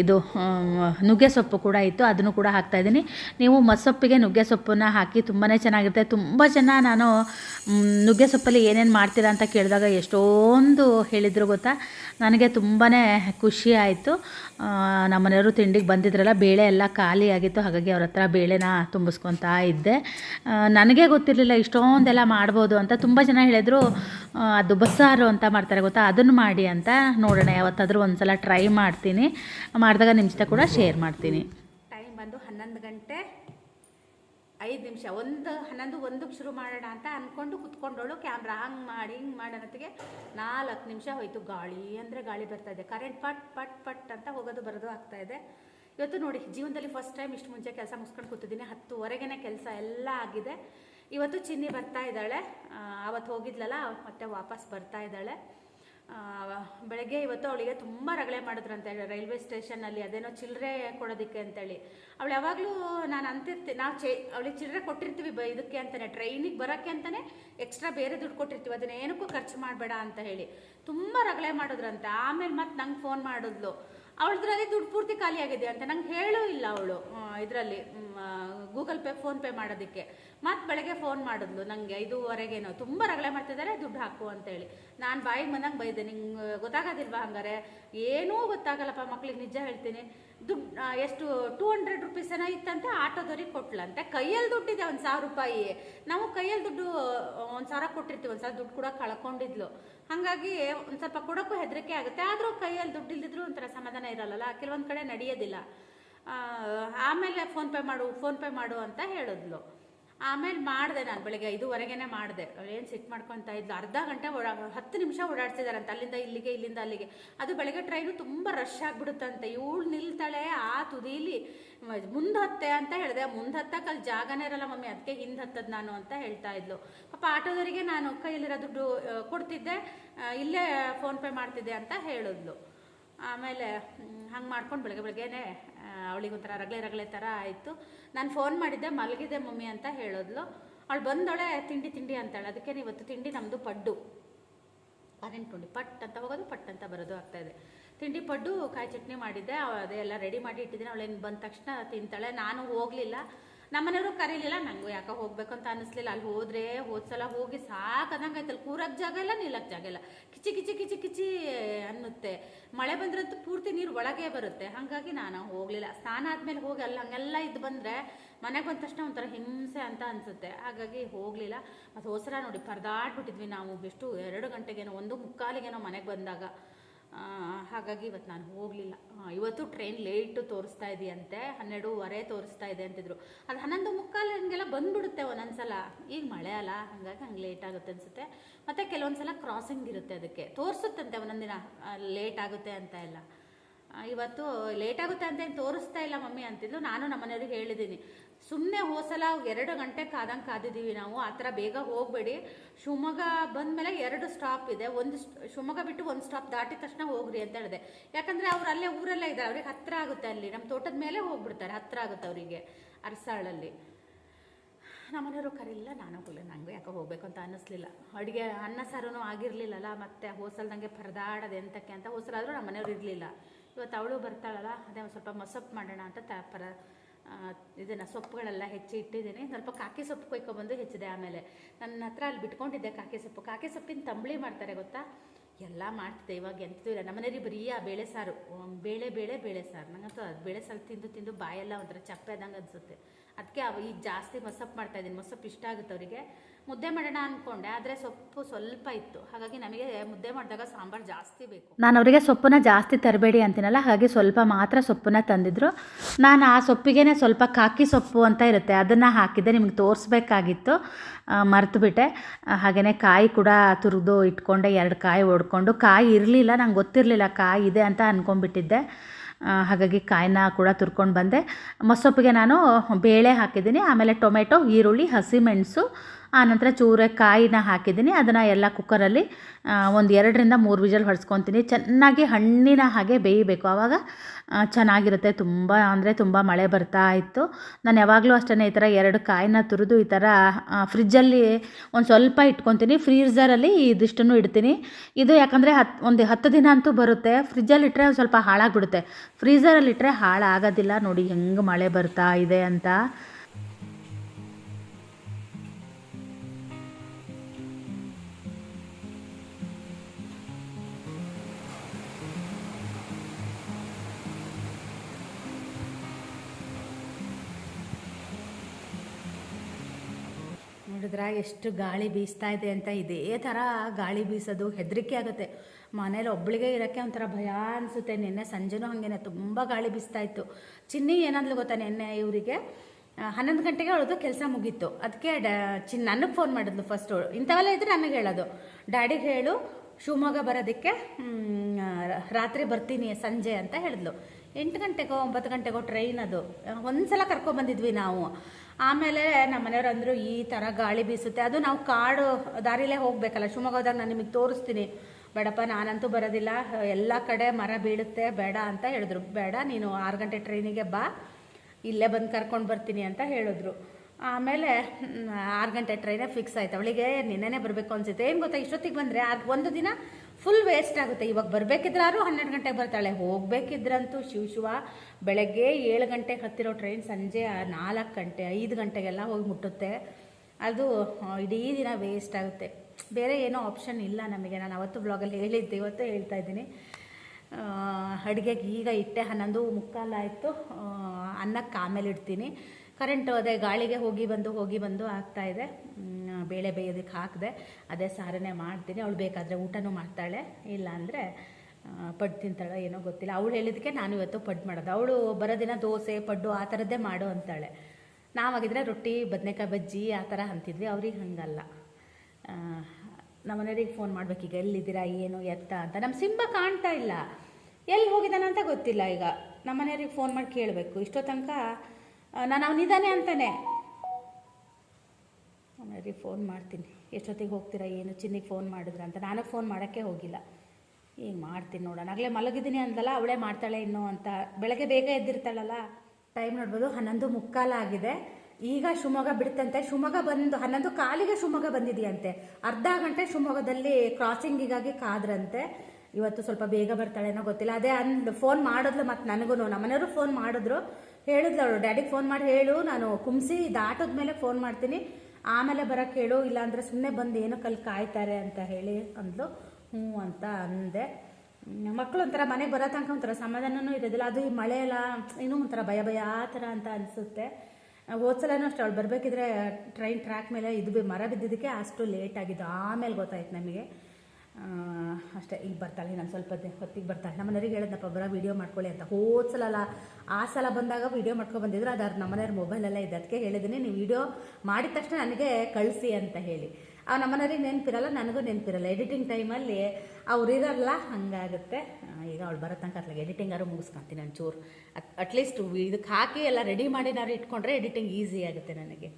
ಇದು ನುಗ್ಗೆ ಸೊಪ್ಪು ಕೂಡ ಇತ್ತು, ಅದನ್ನು ಕೂಡ ಹಾಕ್ತಾಯಿದ್ದೀನಿ ನೀವು ಮಸೊಪ್ಪಿಗೆ ನುಗ್ಗೆ ಸೊಪ್ಪನ್ನ ಹಾಕಿ ತುಂಬಾ ಚೆನ್ನಾಗಿರುತ್ತೆ. ತುಂಬ ಜನ ನಾನು ನುಗ್ಗೆ ಸೊಪ್ಪಲ್ಲಿ ಏನೇನು ಮಾಡ್ತೀರಾ ಅಂತ ಕೇಳಿದಾಗ ಎಷ್ಟೊಂದು ಹೇಳಿದರು ಗೊತ್ತಾ? ನನಗೆ ತುಂಬಾ ಖುಷಿ ಆಯಿತು. ನಮ್ಮ ಮನೆಯವರು ತಿಂಡಿಗೆ ಬಂದಿದ್ರಲ್ಲ, ಬೇಳೆ ಎಲ್ಲ ಖಾಲಿ ಆಗಿತ್ತು, ಹಾಗಾಗಿ ಅವ್ರ ಹತ್ರ ಬೇಳೆನ ತುಂಬಿಸ್ಕೊತಾ ಇದ್ದೆ. ನನಗೆ ಗೊತ್ತಿರಲಿಲ್ಲ ಇಷ್ಟೊಂದೆಲ್ಲ ಮಾಡ್ಬೋದು ಅಂತ. ತುಂಬ ಜನ ಹೇಳಿದರು ಅದು ಬಸ್ಸಾರು ಅಂತ ಮಾಡ್ತಾರೆ ಗೊತ್ತಾ? ಅದನ್ನು ಮಾಡಿ ಅಂತ. ನೋಡೋಣ, ಯಾವತ್ತಾದರೂ ಒಂದು ಸಲ ಟ್ರೈ ಮಾಡ್ತೀನಿ. ಮಾಡಿದಾಗ ನಿಮ್ಮ ಕೂಡ ಶೇರ್ ಮಾಡ್ತೀನಿ. ಟೈಮ್ ಬಂದು ಹನ್ನೊಂದು ಗಂಟೆ ಐದು ನಿಮಿಷ. ಒಂದು, ಹನ್ನೊಂದು, ಒಂದಕ್ಕೆ ಶುರು ಮಾಡೋಣ ಅಂತ ಅಂದ್ಕೊಂಡು ಕುತ್ಕೊಂಡೋಳು. ಕ್ಯಾಮ್ರಾ ಹಂಗೆ ಮಾಡಿ, ಹಿಂಗೆ ಮಾಡೋಣತ್ತಿಗೆ ನಾಲ್ಕು ನಿಮಿಷ ಹೋಯಿತು. ಗಾಳಿ ಅಂದರೆ ಗಾಳಿ ಬರ್ತಾ ಇದೆ. ಕರೆಂಟ್ ಪಟ್ ಪಟ್ ಪಟ್ ಅಂತ ಹೋಗೋದು, ಬರೋದು ಆಗ್ತಾ ಇದೆ. ಇವತ್ತು ನೋಡಿ, ಜೀವನದಲ್ಲಿ ಫಸ್ಟ್ ಟೈಮ್ ಇಷ್ಟು ಮುಂಚೆ ಕೆಲಸ ಮುಗಿಸ್ಕೊಂಡು ಕೂತಿದ್ದೀನಿ. ಹತ್ತುವರೆಗೇನೆ ಕೆಲಸ ಎಲ್ಲ ಆಗಿದೆ. ಇವತ್ತು ಚಿನ್ನಿ ಬರ್ತಾ ಇದ್ದಾಳೆ. ಅವತ್ತು ಹೋಗಿದ್ಲಲ್ಲ ಮತ್ತೆ ವಾಪಸ್ ಬರ್ತಾ ಇದ್ದಾಳೆ. ಬೆಳಗ್ಗೆ ಇವತ್ತು ಅವಳಿಗೆ ತುಂಬ ರಗಳೆ ಮಾಡಿದ್ರಂತೆ ರೈಲ್ವೆ ಸ್ಟೇಷನಲ್ಲಿ ಅದೇನೋ ಚಿಲ್ಲರೆ ಕೊಡೋದಕ್ಕೆ ಅಂತೇಳಿ. ಅವಳು ಯಾವಾಗಲೂ ನಾನು ಅಂತಿರ್ತೀನಿ ನಾವು ಚೇ, ಅವಳಿಗೆ ಚಿಲ್ಲರೆ ಕೊಟ್ಟಿರ್ತೀವಿ ಬ, ಇದಕ್ಕೆ ಅಂತಲೇ ಟ್ರೈನಿಗೆ ಬರೋಕ್ಕೆ ಅಂತಲೇ ಎಕ್ಸ್ಟ್ರಾ ಬೇರೆ ದುಡ್ಡು ಕೊಟ್ಟಿರ್ತೀವಿ ಅದನ್ನ ಏನಕ್ಕೂ ಖರ್ಚು ಮಾಡಬೇಡ ಅಂತ ಹೇಳಿ. ತುಂಬ ರಗಳೆ ಮಾಡಿದ್ರಂತೆ, ಆಮೇಲೆ ಮತ್ತೆ ನಂಗೆ ಫೋನ್ ಮಾಡಿದ್ಲು. ಅವಳದ್ರಲ್ಲಿ ದುಡ್ಡು ಪೂರ್ತಿ ಖಾಲಿ ಆಗಿದೆ ಅಂತ. ನಂಗೆ ಹೇಳೂ ಇಲ್ಲ ಅವಳು. ಇದರಲ್ಲಿ ಗೂಗಲ್ ಪೇ, ಫೋನ್ ಪೇ ಮಾಡೋದಕ್ಕೆ. ಮತ್ತೆ ಬೆಳಗ್ಗೆ ಫೋನ್ ಮಾಡಿದ್ಲು ನನಗೆ ಐದೂವರೆಗೇನೋ. ತುಂಬ ರಗಳೆ ಮಾಡ್ತಿದ್ದಾರೆ ದುಡ್ಡು ಹಾಕು ಅಂತೇಳಿ ನಾನು ಬಾಯಿಗೆ ಬಂದಂಗೆ ಬೈದೆ, ನಿಂಗೆ ಗೊತ್ತಾಗೋದಿಲ್ವಾ ಹಂಗಾರೆ? ಏನೂ ಗೊತ್ತಾಗಲ್ಲಪ್ಪ ಮಕ್ಳಿಗೆ ನಿಜ ಹೇಳ್ತೀನಿ. ದುಡ್ಡು ಎಷ್ಟು ಟೂ ಹಂಡ್ರೆಡ್ ರುಪೀಸ್ ಏನೋ ಇತ್ತಂತೆ ಆಟೋದವ್ರಿಗೆ ಕೊಟ್ಲಂತೆ. ಕೈಯಲ್ಲಿ ದುಡ್ಡಿದೆ ಒಂದು ಸಾವಿರ ರೂಪಾಯಿ. ನಾವು ಕೈಯಲ್ಲಿ ದುಡ್ಡು ಒಂದು ಸಾವಿರ ಕೊಟ್ಟಿರ್ತೀವಿ, ಒಂದು ಸಾವಿರ ದುಡ್ಡು ಕೂಡ ಕಳ್ಕೊಂಡಿದ್ಲು. ಹಾಗಾಗಿ ಒಂದು ಸ್ವಲ್ಪ ಕೊಡೋಕ್ಕೂ ಹೆದರಿಕೆ ಆಗುತ್ತೆ. ಆದರೂ ಕೈಯಲ್ಲಿ ದುಡ್ಡು ಇಲ್ದಿದ್ರೂ ಒಂಥರ ಸಮಾಧಾನ ಇರಲ್ಲಲ್ಲ? ಕೆಲವೊಂದು ಕಡೆ ನಡೆಯೋದಿಲ್ಲ. ಆಮೇಲೆ ಫೋನ್ಪೇ ಮಾಡು ಫೋನ್ಪೇ ಮಾಡು ಅಂತ ಹೇಳಿದ್ಲು. ಆಮೇಲೆ ಮಾಡಿದೆ ನಾನು ಬೆಳಗ್ಗೆ ಐದುವರೆಗೇನೆ ಮಾಡಿದೆ. ಏನು ಸಿಟ್ ಮಾಡ್ಕೊತಾ ಇದ್ಲು? ಅರ್ಧ ಗಂಟೆ ಓಡಾ, ಹತ್ತು ನಿಮಿಷ ಓಡಾಡ್ತಿದಾರಂತೆ ಅಲ್ಲಿಂದ ಇಲ್ಲಿಗೆ, ಇಲ್ಲಿಂದ ಅಲ್ಲಿಗೆ. ಅದು ಬೆಳಗ್ಗೆ ಟ್ರೈನು ತುಂಬ ರಶ್ ಆಗಿಬಿಡುತ್ತಂತೆ. ಇವಳು ನಿಲ್ತಾಳೆ, ಆ ತುದಿಲಿ ಮುಂದೆ ಹತ್ತೆ ಅಂತ ಹೇಳಿದೆ. ಮುಂದೆ ಹತ್ತಕ್ಕೆ ಅಲ್ಲಿ ಜಾಗನೇ ಇರಲ್ಲ ಮಮ್ಮಿ ಅದಕ್ಕೆ ಹಿಂದೆ ಹತ್ತದ್ ನಾನು ಅಂತ ಹೇಳ್ತಾ ಇದ್ಲು. ಪಾಪ ಆಟೋದವರಿಗೆ ನಾನು ಕೈಯಲ್ಲಿರೋ ದುಡ್ಡು ಕೊಡ್ತಿದ್ದೆ. ಇಲ್ಲೇ ಫೋನ್ಪೇ ಮಾಡ್ತಿದ್ದೆ ಅಂತ ಹೇಳಿದ್ಲು. ಆಮೇಲೆ ಹಂಗೆ ಮಾಡ್ಕೊಂಡು ಬೆಳಗ್ಗೆ ಬೆಳಗ್ಗೆನೆ ಅವಳಿಗೆ ಒಂಥರ ರಗಳೆ ರಗಳೆ ಥರ ಆಯಿತು. ನಾನು ಫೋನ್ ಮಾಡಿದ್ದೆ, ಮಲಗಿದೆ ಮಮ್ಮಿ ಅಂತ ಹೇಳಿದ್ಲು. ಅವಳು ಬಂದೊಳೆ ತಿಂಡಿ ತಿಂಡಿ ಅಂತಾಳೆ. ಅದಕ್ಕೆ ಇವತ್ತು ತಿಂಡಿ ನಮ್ಮದು ಪಡ್ಡು. ಅದೇನು ಉಂಡಿ ಪಟ್ ಅಂತ ಹೋಗೋದು, ಪಟ್ ಅಂತ ಬರೋದು ಆಗ್ತಾಯಿದೆ ತಿಂಡಿ ಪಡ್ಡು, ಕಾಯಿ ಚಟ್ನಿ ಮಾಡಿದ್ದೆ. ಅದೆಲ್ಲ ರೆಡಿ ಮಾಡಿ ಇಟ್ಟಿದ್ದೀನಿ. ಅವಳೇನು ಬಂದ ತಕ್ಷಣ ತಿಂತಾಳೆ. ನಾನು ಹೋಗಲಿಲ್ಲ. ನಮ್ಮನೆಯವರು ಕರೀಲಿಲ್ಲ. ನನಗೂ ಯಾಕೆ ಹೋಗಬೇಕು ಅಂತ ಅನಿಸ್ಲಿಲ್ಲ. ಅಲ್ಲಿ ಹೋದ್ರೆ ಹೋದ್ಸಲ ಹೋಗಿ ಸಾಕದಂಗೆ ಆಯ್ತಲ್ಲ. ಕೂರಕ್ಕೆ ಜಾಗ ಇಲ್ಲ ನಿಲ್ಲಕ್ಕೆ ಜಾಗ ಇಲ್ಲ. ಕಿಚಿ ಕಿಚಿ ಕಿಚಿ ಕಿಚಿ ಅನ್ನುತ್ತೆ. ಮಳೆ ಬಂದ್ರಂತೂ ಪೂರ್ತಿ ನೀರು ಒಳಗೆ ಬರುತ್ತೆ. ಹಾಗಾಗಿ ನಾನು ಹೋಗಲಿಲ್ಲ. ಸ್ನಾನ ಆದ್ಮೇಲೆ ಹೋಗಿ ಅಲ್ಲಿ ಹಂಗೆಲ್ಲ ಇದ್ದು ಬಂದರೆ ಮನೆಗೆ ಬಂದ ತಕ್ಷಣ ಒಂಥರ ಹಿಂಸೆ ಅಂತ ಅನಿಸುತ್ತೆ. ಹಾಗಾಗಿ ಹೋಗಲಿಲ್ಲ. ಮತ್ತು ಹೋಸರ ನೋಡಿ ಪರದಾಡ್ಬಿಟ್ಟಿದ್ವಿ ನಾವು. ಎಷ್ಟು, ಎರಡು ಗಂಟೆಗೇನೋ, ಒಂದು ಮುಕ್ಕಾಲಿಗೇನೋ ಮನೆಗೆ ಬಂದಾಗ. ಹಾಗಾಗಿ ಇವತ್ತು ನಾನು ಹೋಗಲಿಲ್ಲ. ಇವತ್ತು ಟ್ರೈನ್ ಲೇಟು ತೋರಿಸ್ತಾ ಇದೆಯಂತೆ, ಹನ್ನೆರಡೂವರೆ ತೋರಿಸ್ತಾ ಇದೆ ಅಂತಿದ್ರು. ಅದು ಹನ್ನೊಂದು ಮುಕ್ಕಾಲು ಹಂಗೆಲ್ಲ ಬಂದ್ಬಿಡುತ್ತೆ ಒಂದೊಂದ್ಸಲ. ಈಗ ಮಳೆ ಅಲ್ಲ, ಹಾಗಾಗಿ ಹಂಗೆ ಲೇಟ್ ಆಗುತ್ತೆ ಅನಿಸುತ್ತೆ. ಮತ್ತು ಕೆಲವೊಂದು ಸಲ ಕ್ರಾಸಿಂಗ್ ಇರುತ್ತೆ ಅದಕ್ಕೆ. ತೋರಿಸುತ್ತಂತೆ ಒಂದೊಂದಿನ ಲೇಟ್ ಆಗುತ್ತೆ ಅಂತ ಎಲ್ಲ. ಇವತ್ತು ಲೇಟ್ ಆಗುತ್ತೆ ಅಂತ ಏನು ತೋರಿಸ್ತಾ ಇಲ್ಲ ಮಮ್ಮಿ ಅಂತಿದ್ಲು. ನಾನು ನಮ್ಮ ಮನೆಯವ್ರಿಗೆ ಹೇಳಿದ್ದೀನಿ. ಸುಮ್ಮನೆ ಹೋಸಲ ಎರಡು ಗಂಟೆ ಕಾದಂಗೆ ಕಾದಿದ್ದೀವಿ ನಾವು. ಆ ಥರ ಬೇಗ ಹೋಗಬೇಡಿ. ಶಿವಮೊಗ್ಗ ಬಂದಮೇಲೆ ಎರಡು ಸ್ಟಾಪ್ ಇದೆ. ಒಂದು ಶಿವಮೊಗ್ಗ ಬಿಟ್ಟು ಒಂದು ಸ್ಟಾಪ್ ದಾಟಿದ ತಕ್ಷಣ ಹೋಗ್ರಿ ಅಂತ ಹೇಳಿದೆ. ಯಾಕಂದರೆ ಅವ್ರು ಅಲ್ಲೇ ಊರಲ್ಲೇ ಇದ್ದಾರೆ. ಅವ್ರಿಗೆ ಹತ್ತಿರ ಆಗುತ್ತೆ ಅಲ್ಲಿ. ನಮ್ಮ ತೋಟದ ಮೇಲೆ ಹೋಗ್ಬಿಡ್ತಾರೆ. ಹತ್ತಿರ ಆಗುತ್ತೆ ಅವರಿಗೆ ಅರಸಾಳಲ್ಲಿ. ನಮ್ಮನೆಯವರು ಕರೀಲಿಲ್ಲ ನಾನು ಹೋಗಲಿಲ್ಲ ನನಗೆ ಯಾಕೆ ಹೋಗಬೇಕು ಅಂತ ಅನ್ನಿಸ್ಲಿಲ್ಲ. ಅಡುಗೆ, ಅನ್ನ ಸಾರೂ ಆಗಿರಲಿಲ್ಲಲ್ಲ ಮತ್ತು ಹೋಸಲ್ದಂಗೆ ಪರದಾಡೋದು ಎಂತಕ್ಕೆ ಅಂತ ಹೋಸಲಾದರೂ ನಮ್ಮ ಮನೆಯವ್ರು ಇರಲಿಲ್ಲ. ಇವತ್ತು ಅವಳು ಬರ್ತಾಳಲ್ಲ, ಅದೇ ಒಂದು ಸ್ವಲ್ಪ ಮೊಸಪ್ಪು ಮಾಡೋಣ ಅಂತ ತ, ಪರ ಇದನ್ನು ಸೊಪ್ಪುಗಳೆಲ್ಲ ಹೆಚ್ಚಿ ಇಟ್ಟಿದ್ದೀನಿ. ಸ್ವಲ್ಪ ಕಾಕಿ ಸೊಪ್ಪು ಕೊಯ್ಕೊಬಂದು ಹೆಚ್ಚಿದೆ ಆಮೇಲೆ. ನನ್ನ ಹತ್ರ ಅಲ್ಲಿ ಬಿಟ್ಕೊಂಡಿದ್ದೆ ಕಾಕಿ ಸೊಪ್ಪು. ಕಾಕಿ ಸೊಪ್ಪಿನ ತಂಬಳಿ ಮಾಡ್ತಾರೆ ಗೊತ್ತಾ? ಎಲ್ಲ ಮಾಡ್ತಿದ್ದೆ ಇವಾಗ ಎಂತೂ ಇಲ್ಲ. ನಮ್ಮನೇಲಿ ಬರೀ ಆ ಬೇಳೆ ಸಾರು. ಬೇಳೆ ಬೇಳೆ ಬೇಳೆ ಸಾರು. ನನಗಂತೂ ಅದು ಬೇಳೆ ಸಾರು ತಿಂದು ತಿಂದು ಬಾಯೆಲ್ಲ ಒಂಥರ ಚಪ್ಪೆ ಆದಂಗೆ ಅನಿಸುತ್ತೆ. ಅದಕ್ಕೆ ಅವ ಈಗ ಜಾಸ್ತಿ ಮೊಸಪ್ಪು ಮಾಡ್ತಾ ಇದ್ದೀನಿ. ಮೊಸಪ್ಪು ಇಷ್ಟ ಆಗುತ್ತೆ ಅವರಿಗೆ. ಮುದ್ದೆ ಮಾಡೋಣ ಅಂದ್ಕೊಂಡೆ ಆದರೆ ಸೊಪ್ಪು ಸ್ವಲ್ಪ ಇತ್ತು. ಹಾಗಾಗಿ ನಮಗೆ ಮುದ್ದೆ ಮಾಡಿದಾಗ ಸಾಂಬಾರು ಜಾಸ್ತಿ ಬೇಕು. ನಾನು ಅವರಿಗೆ ಸೊಪ್ಪನ್ನ ಜಾಸ್ತಿ ತರಬೇಡಿ ಅಂತೀನಲ್ಲ, ಹಾಗೆ ಸ್ವಲ್ಪ ಮಾತ್ರ ಸೊಪ್ಪನ್ನ ತಂದಿದ್ರು. ನಾನು ಆ ಸೊಪ್ಪಿಗೆ ಸ್ವಲ್ಪ ಕಾಕಿ ಸೊಪ್ಪು ಅಂತ ಇರುತ್ತೆ, ಅದನ್ನು ಹಾಕಿದ್ದೆ, ನಿಮ್ಗೆ ತೋರಿಸ್ಬೇಕಾಗಿತ್ತು. ಮರ್ತುಬಿಟ್ಟೆ. ಹಾಗೆಯೇ ಕಾಯಿ ಕೂಡ ತುರಿದು ಇಟ್ಕೊಂಡೆ, ಎರಡು ಕಾಯಿ ಒಡ್ಕೊಂಡು. ಕಾಯಿ ಇರಲಿಲ್ಲ, ನಂಗೆ ಗೊತ್ತಿರಲಿಲ್ಲ ಕಾಯಿ ಇದೆ ಅಂತ ಅಂದ್ಕೊಂಡ್ಬಿಟ್ಟಿದ್ದೆ ಹಾಗಾಗಿ ಕಾಯಿನ ಕೂಡ ತುರ್ಕೊಂಡು ಬಂದೆ. ಮೊಸೊಪ್ಪಿಗೆ ನಾನು ಬೇಳೆ ಹಾಕಿದ್ದೀನಿ ಆಮೇಲೆ ಟೊಮೆಟೊ ಈರುಳ್ಳಿ ಹಸಿಮೆಣಸು ಆನಂತರ ಚೂರೆ ಕಾಯಿನ ಹಾಕಿದ್ದೀನಿ. ಅದನ್ನು ಎಲ್ಲ ಕುಕ್ಕರಲ್ಲಿ ಒಂದು ಎರಡರಿಂದ ಮೂರು ವಿಜಲ್ ಹೊಡೆಸ್ಕೊತೀನಿ. ಚೆನ್ನಾಗಿ ಹಣ್ಣಿನ ಹಾಗೆ ಬೇಯಬೇಕು. ಆವಾಗ ಚೆನ್ನಾಗಿರುತ್ತೆ. ತುಂಬ, ಅಂದರೆ ತುಂಬ ಮಳೆ ಬರ್ತಾ ಇತ್ತು. ನಾನು ಯಾವಾಗಲೂ ಅಷ್ಟೇ ಈ ಥರ ಎರಡು ಕಾಯಿನ ತುರಿದು ಈ ಥರ ಫ್ರಿಜ್ಜಲ್ಲಿ ಒಂದು ಸ್ವಲ್ಪ ಇಟ್ಕೊತೀನಿ. ಫ್ರೀಝರಲ್ಲಿ ಇದಿಷ್ಟನ್ನು ಇಡ್ತೀನಿ. ಇದು ಯಾಕಂದರೆ ಹತ್ತು ಒಂದು ಹತ್ತು ದಿನ ಅಂತೂ ಬರುತ್ತೆ. ಫ್ರಿಜ್ಜಲ್ಲಿ ಇಟ್ಟರೆ ಸ್ವಲ್ಪ ಹಾಳಾಗ್ಬಿಡುತ್ತೆ. ಫ್ರೀಝರಲ್ಲಿ ಇಟ್ಟರೆ ಹಾಳಾಗೋದಿಲ್ಲ. ನೋಡಿ ಹೆಂಗೆ ಮಳೆ ಬರ್ತಾ ಇದೆ ಅಂತ. ನೋಡಿದ್ರ ಎಷ್ಟು ಗಾಳಿ ಬೀಸ್ತಾ ಇದೆ ಅಂತ ಇದೇ ಥರ ಗಾಳಿ ಬೀಸೋದು ಹೆದರಿಕೆ ಆಗುತ್ತೆ. ಮನೇಲಿ ಒಬ್ಬಳಿಗೆ ಇರೋಕ್ಕೆ ಒಂಥರ ಭಯ ಅನಿಸುತ್ತೆ. ನಿನ್ನೆ ಸಂಜೆನೂ ಹಾಗೇನೆ ತುಂಬ ಗಾಳಿ ಬೀಸ್ತಾ ಇತ್ತು. ಚಿನ್ನಿ ಏನಾದ್ಲು ಗೊತ್ತಾ ನಿನ್ನೆ ಇವರಿಗೆ? ಹನ್ನೊಂದು ಗಂಟೆಗೆ ಅವಳದು ಕೆಲಸ ಮುಗೀತು. ಅದಕ್ಕೆ ಡ ನನಗೆ ಫೋನ್ ಮಾಡಿದ್ಲು ಫಸ್ಟು ಇಂಥವೆಲ್ಲ ಇದ್ರೆ ನನಗೆ ಹೇಳೋದು. ಡ್ಯಾಡಿಗೆ ಹೇಳು, ಶಿವಮೊಗ್ಗ ಬರೋದಕ್ಕೆ ರಾತ್ರಿ ಬರ್ತೀನಿ ಸಂಜೆ ಅಂತ ಹೇಳಿದ್ಲು. ಎಂಟು ಗಂಟೆಗೋ, ಒಂಬತ್ತು ಗಂಟೆಗೋ ಟ್ರೈನ್ ಅದು. ಒಂದು ಸಲ ಕರ್ಕೊಂಬಂದಿದ್ವಿ ನಾವು. ಆಮೇಲೆ ನಮ್ಮ ಮನೆಯವ್ರು ಅಂದರು ಈ ಥರ ಗಾಳಿ ಬೀಸುತ್ತೆ. ಅದು ನಾವು ಕಾಡು ದಾರಿಲೇ ಹೋಗಬೇಕಲ್ಲ ಶಿವಮೊಗ್ಗದಾಗ ನಾನು ನಿಮಗೆ ತೋರಿಸ್ತೀನಿ. ಬೇಡಪ್ಪ, ನಾನಂತೂ ಬರೋದಿಲ್ಲ. ಎಲ್ಲ ಕಡೆ ಮರ ಬೀಳುತ್ತೆ, ಬೇಡ ಅಂತ ಹೇಳಿದ್ರು. ಬೇಡ, ನೀನು ಆರು ಗಂಟೆ ಟ್ರೈನಿಗೆ ಬಾ, ಇಲ್ಲೇ ಬಂದು ಕರ್ಕೊಂಡು ಬರ್ತೀನಿ ಅಂತ ಹೇಳಿದ್ರು. ಆಮೇಲೆ ಆರು ಗಂಟೆ ಟ್ರೈನೇ ಫಿಕ್ಸ್ ಆಯ್ತು. ಅವಳಿಗೆ ನಿನ್ನೆನೇ ಬರಬೇಕು ಅನಿಸುತ್ತೆ. ಏನು ಗೊತ್ತಾ, ಇಷ್ಟೊತ್ತಿಗೆ ಬಂದರೆ ಅದು ಒಂದು ದಿನ ಫುಲ್ ವೇಸ್ಟ್ ಆಗುತ್ತೆ. ಇವಾಗ ಬರಬೇಕಿದ್ರಾರು ಹನ್ನೆರಡು ಗಂಟೆಗೆ ಬರ್ತಾಳೆ. ಹೋಗಬೇಕಿದ್ರಂತೂ ಶಿವ ಶಿವ, ಬೆಳಗ್ಗೆ ಏಳು ಗಂಟೆಗೆ ಹತ್ತಿರೋ ಟ್ರೈನ್ ಸಂಜೆ ನಾಲ್ಕು ಗಂಟೆ, ಐದು ಗಂಟೆಗೆಲ್ಲ ಹೋಗಿ ಮುಟ್ಟುತ್ತೆ. ಅದು ಇಡೀ ದಿನ ವೇಸ್ಟ್ ಆಗುತ್ತೆ. ಬೇರೆ ಏನೋ ಆಪ್ಷನ್ ಇಲ್ಲ ನಮಗೆ. ನಾನು ಅವತ್ತು ಬ್ಲಾಗಲ್ಲಿ ಹೇಳಿದ್ದೆ. ಇವತ್ತು ಹೇಳ್ತಾ ಇದ್ದೀನಿ. ಅಡುಗೆಗೆ ಈಗ ಇಟ್ಟೆ ಹನ್ನೊಂದು ಮುಕ್ಕಾಲಾಯಿತು ಅನ್ನಕ್ಕೆ ಆಮೇಲೆ ಇಡ್ತೀನಿ ಕರೆಂಟ್ ಅದೇ ಗಾಳಿಗೆ ಹೋಗಿ ಬಂದು ಹೋಗಿ ಬಂದು ಆಗ್ತಾ ಇದೆ. ಬೇಳೆ ಬೇಯೋದಕ್ಕೆ ಹಾಕಿದೆ. ಅದೇ ಸಾರನೇ ಮಾಡ್ತೀನಿ. ಅವಳು ಬೇಕಾದರೆ ಊಟನೂ ಮಾಡ್ತಾಳೆ. ಇಲ್ಲ ಅಂದರೆ ಪಡ್ಡು ತಿಂತಾಳೆ ಏನೋ ಗೊತ್ತಿಲ್ಲ. ಅವಳು ಹೇಳಿದಕ್ಕೆ ನಾನು ಇವತ್ತು ಪಡ್ಡು ಮಾಡೋದು. ಅವಳು ಬರೋ ದಿನ ದೋಸೆ, ಪಡ್ಡು ಆ ಥರದ್ದೇ ಮಾಡು ಅಂತಾಳೆ. ನಾವಾಗಿದ್ರೆ ರೊಟ್ಟಿ, ಬದನೆಕಾಯಿ ಬಜ್ಜಿ ಆ ಥರ ಅಂತಿದ್ವಿ. ಅವ್ರಿಗೆ ಹಂಗಲ್ಲ. ನಮ್ಮನೆಯವ್ರಿಗೆ ನಮ್ಮ ಮನೆಯವ್ರಿಗೆ ಫೋನ್ ಮಾಡಬೇಕೀಗ ಎಲ್ಲಿದ್ದೀರಾ, ಏನು, ಎತ್ತ ಅಂತ. ನಮ್ಮ ಸಿಂಬ ಕಾಣ್ತಾ ಇಲ್ಲ. ಎಲ್ಲಿ ಹೋಗಿದ್ದಾನೆ ಅಂತ ಗೊತ್ತಿಲ್ಲ ಈಗ. ನಮ್ಮನೆಯವ್ರಿಗೆ ಫೋನ್ ಮಾಡಿ ಕೇಳಬೇಕು. ಇಷ್ಟೋ ತನಕ ನಾನು ಅವನಿದ್ದಾನೆ ಅಂತಾನೆ. ಅವನಿ ಫೋನ್ ಮಾಡ್ತೀನಿ. ಎಷ್ಟೊತ್ತಿಗೆ ಹೋಗ್ತೀರಾ, ಏನು ಚಿನ್ನಿಗೆ ಫೋನ್ ಮಾಡಿದ್ರ ಅಂತ. ನಾನು ಫೋನ್ ಮಾಡೋಕ್ಕೆ ಹೋಗಿಲ್ಲ. ಈಗ ಮಾಡ್ತೀನಿ ನೋಡೋಣ. ಆಗಲೇ ಮಲಗಿದ್ದೀನಿ ಅಂದಲ್ಲ, ಅವಳೇ ಮಾಡ್ತಾಳೆ ಇನ್ನು ಅಂತ. ಬೆಳಗ್ಗೆ ಬೇಗ ಎದ್ದಿರ್ತಾಳಲ್ಲ? ಟೈಮ್ ನೋಡ್ಬೋದು, ಹನ್ನೊಂದು ಮುಕ್ಕಾಲಾಗಿದೆ ಈಗ ಶಿವಮೊಗ್ಗ ಬಿಡುತ್ತಂತೆ ಶಿವಮೊಗ್ಗ ಬಂದು, ಹನ್ನೊಂದು ಕಾಲಿಗೆ ಶಿವಮೊಗ್ಗ ಬಂದಿದೆಯಂತೆ. ಅರ್ಧ ಗಂಟೆ ಶಿವಮೊಗ್ಗದಲ್ಲಿ ಕ್ರಾಸಿಂಗಿಗಾಗಿ ಕಾದ್ರಂತೆ. ಇವತ್ತು ಸ್ವಲ್ಪ ಬೇಗ ಬರ್ತಾಳೇನೋ ಗೊತ್ತಿಲ್ಲ. ಅದೇ ಅಂದ್ ಫೋನ್ ಮಾಡಿದ್ಲು ಮತ್ತು ನನಗೂ ನಮ್ಮನೆಯವರು ಫೋನ್ ಮಾಡಿದ್ರು. ಹೇಳಿದ್ಲು ಅವಳು. ಡ್ಯಾಡಿಗೆ ಫೋನ್ ಮಾಡಿ ಹೇಳು, ನಾನು ಕುಂಸಿ ದಾಟದ ಮೇಲೆ ಫೋನ್ ಮಾಡ್ತೀನಿ. ಆಮೇಲೆ ಬರೋಕ್ಕೆ ಹೇಳು ಇಲ್ಲಾಂದರೆ ಸುಮ್ಮನೆ ಬಂದು ಏನೋ ಕಲ್ ಕಾಯ್ತಾರೆ ಅಂತ ಹೇಳಿ ಅಂದ್ಲು. ಹ್ಞೂ ಅಂತ ಅಂದೆ. ಮಕ್ಕಳು ಒಂಥರ ಮನೆಗೆ ಬರೋ ತನಕ ಒಂಥರ ಸಮಾಧಾನನೂ ಇರೋದಿಲ್ಲ. ಅದು ಈ ಮಳೆ ಎಲ್ಲ ಇನ್ನೂ ಒಂಥರ ಭಯ ಭಯ ಆ ಥರ ಅಂತ ಅನಿಸುತ್ತೆ. ಹೋದ್ಸಲನೂ ಅಷ್ಟು, ಅವಳು ಬರಬೇಕಿದ್ರೆ ಟ್ರೈನ್ ಟ್ರ್ಯಾಕ್ ಮೇಲೆ ಇದು ಮರ ಬಿದ್ದಿದ್ದಕ್ಕೆ ಅಷ್ಟು ಲೇಟ್ ಆಗಿದ್ದು. ಆಮೇಲೆ ಗೊತ್ತಾಯ್ತು ನಮಗೆ. ಅಷ್ಟೇ ಈಗ ಬರ್ತಾಳೆ, ನಾನು ಸ್ವಲ್ಪ ಹೊತ್ತು- ಹೊತ್ತಿಗೆ ಬರ್ತಾಳೆ. ನಮ್ಮ ಮನೆಯವ್ರಿಗೆ ಹೇಳಿದ್ನಪ್ಪ, ಬರೋ ವೀಡಿಯೋ ಮಾಡ್ಕೊಳ್ಳಿ ಅಂತ. ಹೋದ ಸಲ ಅಲ್ಲ ಆ ಸಲ ಬಂದಾಗ ವೀಡಿಯೋ ಮಾಡ್ಕೊಂಡು ಬಂದಿದ್ರು ಅದು ನಮ್ಮ ಮನೆಯವ್ರ ಮೊಬೈಲೆಲ್ಲ ಇದೆ ಅದಕ್ಕೆ ಹೇಳಿದ್ದೀನಿ ನೀವು ವೀಡಿಯೋ ಮಾಡಿದ ತಕ್ಷಣ ನನಗೆ ಕಳಿಸಿ ಅಂತ ಹೇಳಿ. ಆ, ನಮ್ಮ ಮನೆಯವ್ರಿಗೆ ನೆನಪಿರಲ್ಲ, ನನಗೂ ನೆನಪಿರಲ್ಲ. ಎಡಿಟಿಂಗ್ ಟೈಮಲ್ಲಿ ಅವ್ರು ಇರಲ್ಲ, ಹಂಗಾಗುತ್ತೆ. ಈಗ ಅವ್ಳು ಬರೋ ತನಕ ಅತ್ಲಾಗ ಮುಗಿಸ್ಕೊಂತೀನಿ ನಾನು ಚೂರು ಅಟ್ಲೀಸ್ಟ್ ಇದಕ್ಕೆ ಹಾಕಿ ಎಲ್ಲ ರೆಡಿ ಮಾಡಿ ನಾವು ಇಟ್ಕೊಂಡ್ರೆ ಎಡಿಟಿಂಗ್ ಈಸಿ ಆಗುತ್ತೆ ನನಗೆ.